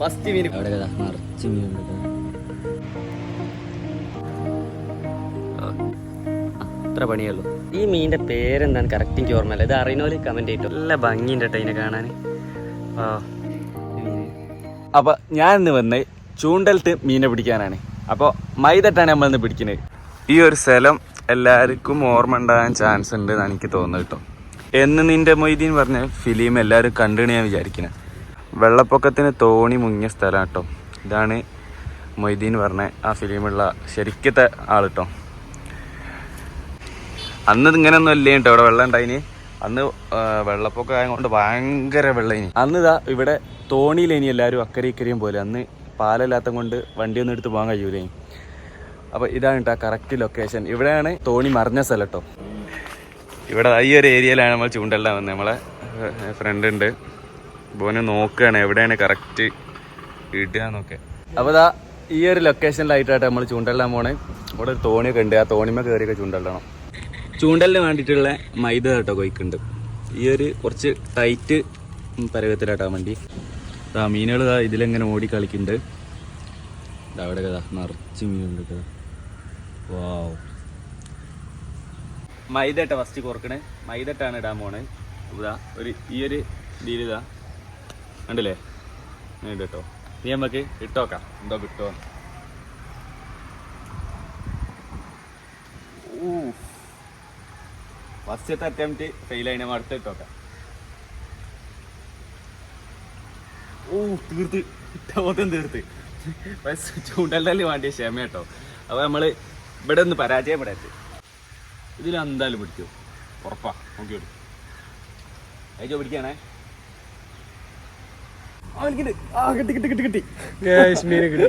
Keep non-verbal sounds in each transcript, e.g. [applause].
First മീൻ [laughs] അവിടെ നിറച്ച് മീനുണ്ട് അത്ര പണിയുള്ളൂ ഈ മീനിന്റെ പേരെന്താണ്? കറക്റ്റ് എനിക്ക് ഓർമ്മയില്ല. ഇത് അറിയുന്നവര് കമന്റ് ചെയ്തു നല്ല ഭംഗിയുണ്ട് കേട്ടോ ഇതിനെ കാണാൻ. അപ്പൊ ഞാൻ ഇന്ന് വന്ന് ചൂണ്ടലിട്ട് മീനെ പിടിക്കാനാണ്. അപ്പോൾ മൈതട്ടാണ് നമ്മളിന്ന് പിടിക്കുന്നത് ഈ ഒരു സ്ഥലം എല്ലാവർക്കും ഓർമ്മ ഉണ്ടാകാൻ ചാൻസ് ഉണ്ട് എന്നാണ് എനിക്ക് തോന്നുന്നത് കേട്ടോ. എന്ന് നിന്റെ മൊയ്തീൻ പറഞ്ഞ ഫിലിം എല്ലാവരും കണ്ടിണ് ഞാൻ വിചാരിക്കുന്നത് വെള്ളപ്പൊക്കത്തിന് തോണി മുങ്ങിയ സ്ഥലം കേട്ടോ ഇതാണ് മൊയ്തീൻ പറഞ്ഞ ആ ഫിലിമുള്ള ശരിക്കത്തെ ആൾ കേട്ടോ അന്ന് ഇങ്ങനെയൊന്നും അല്ലേ കേട്ടോ ഇവിടെ വെള്ളം ഉണ്ടായിന്. അന്ന് വെള്ളപ്പൊക്കം ആയതുകൊണ്ട് ഭയങ്കര വെള്ളം അന്ന് ഇതാ ഇവിടെ തോണിയിലേനി എല്ലാവരും അക്കരെ ഇക്കരെയും പോലെ. അന്ന് പാലല്ലാത്ത കൊണ്ട് വണ്ടിയൊന്നും എടുത്ത് പോകാൻ കഴിയൂലേ അപ്പോൾ ഇതാണ് കേട്ടോ കറക്റ്റ് ലൊക്കേഷൻ ഇവിടെയാണ് തോണി മറിഞ്ഞ സ്ഥലം കേട്ടോ ഇവിടെ ഈ ഒരു ഏരിയയിലാണ് നമ്മൾ ചൂണ്ടെല്ലാം വന്നത്. നമ്മളെ ഫ്രണ്ട് ഉണ്ട്. ബോനെ നോക്കുകയാണ് എവിടെയാണ് കറക്റ്റ് ഇടുക എന്നൊക്കെ. അപ്പോൾ ഇതാ ഈ ഒരു ലൊക്കേഷനിലായിട്ടാണ് നമ്മൾ ചൂണ്ടെല്ലാം പോണേ. ഇവിടെ ഒരു തോണിയൊക്കെ ഉണ്ട്. ആ തോണിമ കയറിയൊക്കെ ചൂണ്ടലിടണം. ചൂണ്ടലിന് വേണ്ടിയിട്ടുള്ള മൈദ കേട്ടോ കൊയ്ക്കുണ്ട് ഈ ഒരു കുറച്ച് ടൈറ്റ് പരകത്തിലാട്ടാൻ വേണ്ടി. ആ മീനുകൾ ഇതാ ഇതിലെങ്ങനെ ഓടി കളിക്കുന്നുണ്ട്. അവിടെ കഥ നിറച്ച് മീനുണ്ട് കഥ വാവ് മൈദ ഇട്ട ഫസ്റ്റ് കുറക്കണേ മൈദ ഇട്ടാണ് ഇടാൻ പോണേ. ഇതാ ഒരു ഈ ഒരു ഡീൽ ഇതാ. കണ്ടില്ലേ? ഇങ്ങനെ ഇട് കേട്ടോ നീ നമുക്ക് ഇട്ടോക്കാം എന്തോ കിട്ടോ ഫസ്റ്റത്തെ അറ്റംപ്റ്റ് ഫെയിൽ ആയി. നമ്മൾ അടുത്ത ഇട്ടോക്കാം ഓ തീർത്ത്. ഇട്ടോത്തം തീർത്ത്. [laughs] ചൂണ്ടല്ലേ വേണ്ടിയ ക്ഷമ കേട്ടോ അപ്പോൾ നമ്മൾ ഇവിടെ ഒന്ന് പരാജയപ്പെടരുത്. ഇതിൽ എന്തായാലും പിടിക്കൂ. ഉറപ്പാ നോക്കിയോളൂ അയച്ചോ പിടിക്കാണേ.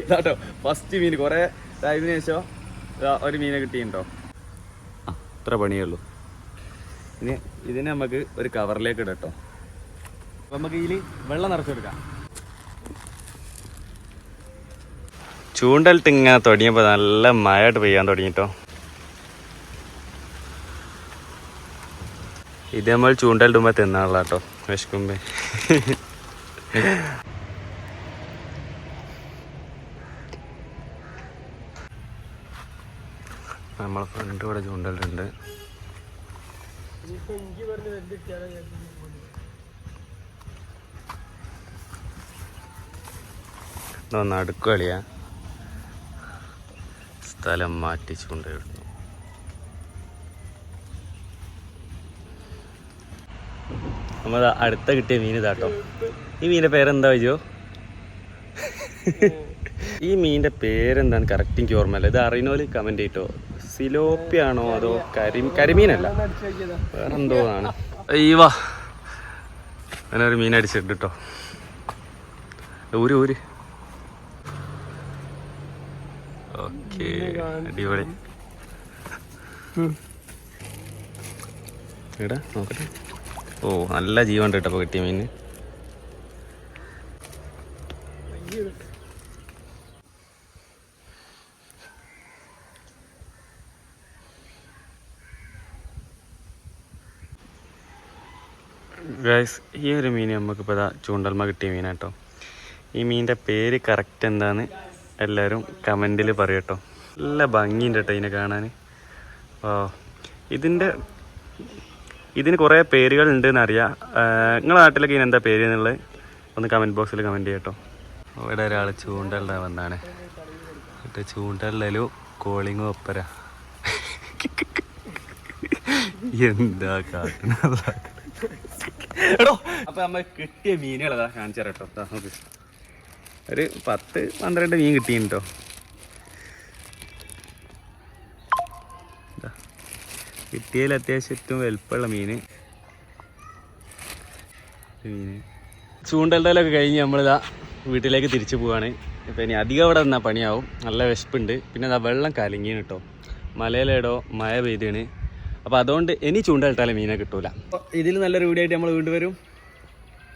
കേട്ടോ ഫസ്റ്റ് മീൻ കുറെ ടൈമിന് ശേഷം ഒരു മീനെ കിട്ടിയിട്ടുണ്ടോ ആ അത്ര പണിയേ ഉള്ളൂ. ഇനി ഇതിനെ നമുക്ക് ഒരു കവറിലേക്ക് ഇടട്ടോ. അപ്പൊ നമുക്ക് ഇതിൽ വെള്ളം നിറച്ചെടുക്കാം. ചൂണ്ടലിട്ട് ഇങ്ങനെ തുടങ്ങിയപ്പോൾ നല്ല മഴയായിട്ട് പെയ്യാൻ തുടങ്ങിട്ടോ. ഇത് നമ്മൾ ചൂണ്ടലിടുമ്പോൾ തിന്നാനുള്ള കേട്ടോ വിശക്കുമ്പേ. നമ്മളെ ഫ്രണ്ട് ഇവിടെ ചൂണ്ടലുണ്ട് നടുക്കളിയാ സ്ഥലം മാറ്റി ചൂണ്ടയിടുന്നു നമ്മൾ അടുത്ത കിട്ടിയ മീൻ ഇതാട്ടോ ഈ മീനിന്റെ പേരെന്താ വയ്യോ ഈ മീനിന്റെ പേരെന്താണ്? കറക്റ്റ് എനിക്ക് ഓർമ്മയില്ല ഇത് അറിയുന്നോൽ കമന്റ് ചെയ്തോ സിലോപ്പിയാണോ അതോ കരി കരിമീനല്ല? വേറെന്തോ ആണ് അയ്യവാ അങ്ങനെ ഒരു മീൻ അടിച്ചിട്ട് കേട്ടോ ഊര് ഊര്. ഓക്കെ അടിപൊളി. എടാ നോക്കട്ടെ. ഓ നല്ല ജീവൻ കേട്ടോ കിട്ടിയ മീൻ. ഗൈസ് ഈ ഒരു മീൻ നമുക്കിപ്പോൾ ഇതാ ചൂണ്ടൽമ കിട്ടിയ മീനാട്ടോ ഈ മീനിന്റെ പേര് കറക്റ്റ് എന്താന്ന് എല്ലാവരും കമന്റിൽ പറയട്ടോ നല്ല ഭംഗിയുണ്ട് കേട്ടോ ഇതിനെ കാണാൻ ഓ ഇതിന്റെ ഇതിന് കുറേ പേരുകൾ ഉണ്ട് അറിയാം നിങ്ങളുടെ നാട്ടിലൊക്കെ ഇതിന് എന്താ പേര് എന്നുള്ളത് ഒന്ന് കമന്റ് ബോക്സിൽ കമന്റ് ചെയ്യട്ടോ ഇവിടെ ഒരാൾ ചൂണ്ടലിടാൻ വന്നാണ്. എന്നിട്ട് ചൂണ്ടലിടലു കോളിങ്ങും ഒപ്പര എന്താ കാട്ടണ അപ്പൊ നമ്മൾ കിട്ടിയ മീനുകളതാ കാണിച്ചു നോക്ക്. ഒരു പത്ത് പന്ത്രണ്ട് മീൻ കിട്ടിയിട്ടോ കിട്ടിയതിൽ അത്യാവശ്യം ഏറ്റവും വലുപ്പമുള്ള മീന് മീന് ചൂണ്ടലിടലൊക്കെ കഴിഞ്ഞ് നമ്മളിതാ വീട്ടിലേക്ക് തിരിച്ചു പോവാണ്. ഇപ്പം ഇനി അധികം അവിടെ നിന്നാൽ പണിയാവും. നല്ല വിശപ്പുണ്ട്. പിന്നെ അതാ വെള്ളം കലങ്ങിയാണ് കേട്ടോ മലയിലേടോ മഴ പെയ്താണ്. അപ്പോൾ അതുകൊണ്ട് ഇനി ചൂണ്ടലിട്ടാലേ മീനെ കിട്ടൂല. ഇതിൽ നല്ലൊരു വീഡിയോ ആയിട്ട് നമ്മൾ വീണ്ടും വരും.